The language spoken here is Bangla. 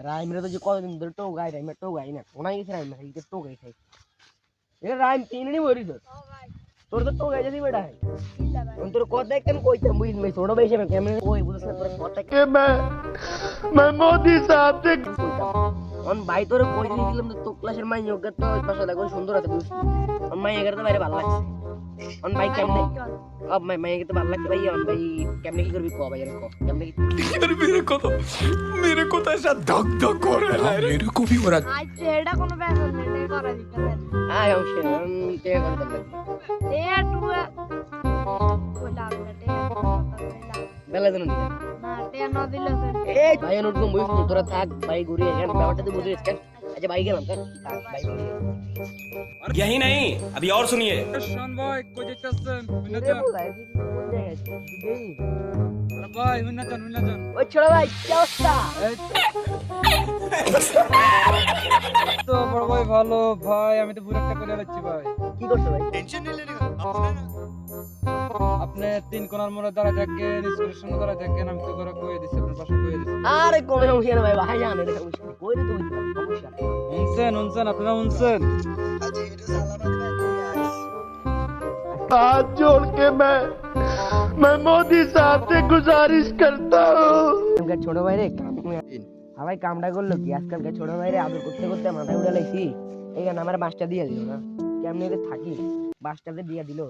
রাইমরে তো যে কতদিন ধরে টোগাই রাইমে টোগাই না ওনাই গেছে রাইমে এইটা টোগাই খাই এটা রাইম তিন নি বলি তো তোর তো টোগাই যদি বেটা হয় আমি তোর কথা একদম কইতাম বুঝিস ভাই ছোট বেশি আমি কেমন কই বুঝছ না তোর কথা কে মে মে মোদি সাহেব তে অন ভাই তোর কই দিলাম তো তো ক্লাসের মাই যোগ্য তো ওই পাশে দেখো সুন্দর আছে বুঝছিস অন মাই এগারে তো বাইরে ভালো লাগছে অন ভাই কেমনে অব মাই মাই এগারে তো ভালো লাগছে ভাই অন ভাই কেমনে কি করবি ক ভাই আর ক কেমনে কি मेरे को तो मेरे को तो ऐसा धक धक हो रहा है मेरे को भी हो रहा আচ্ছা এটা কোনো ব্যাপার না এটা করা দিতে পারে আয় অংশ আমি তে করে দিলাম এ টু ওলা ওলা বেলা দিন না তে ন দিলে এই ভাই অনুট কম বুঝছ তোরা থাক ভাই ঘুরে এখানে ব্যাপারটা তো বুঝে গেছিস আচ্ছা ভাই গেলাম থাক থাক, ভাই ঘুরে यही नहीं अभी और सुनिए শোন ভাই কই যাইতাছেন হুইনা এ যান ভাই কোন জায়গায় এই আরে ভাই হুইনা যান হুইনা যান ওই ছোট ভাই কি অবস্থা তো বড় ভাই ভালো ভাই আমি তো বুলেটটা করে যাচ্ছি ভাই কি করছো ভাই আপনি তিন কোণার মোড়ে দাঁড়ায় থাকেন স্কুলের সামনে দাঁড়ায় থাকেন আমি তো করে কয়ে দিচ্ছি আপনার পাশে কয়ে দিচ্ছি আরে কোনো সমস্যা না ভাই ভাই জানে রে সমস্যা নেই। কই রে তুমি সমস্যা নেই। শুনছেন শুনছেন আপনারা শুনছেন हाथ जोड़ के मैं मैं मोदी साहब से गुजारिश करता हूँ আজকালকার ছোট ভাইরে কাম সবাই কামটা করলো কি আজকালকার ছোট ভাইরে আদর করতে করতে মাথায় উঠে লাইছি এইখানে আমার বাসটা দিয়ে দিল না কেমনি এদের থাকি বাসটাতে দিয়ে দিল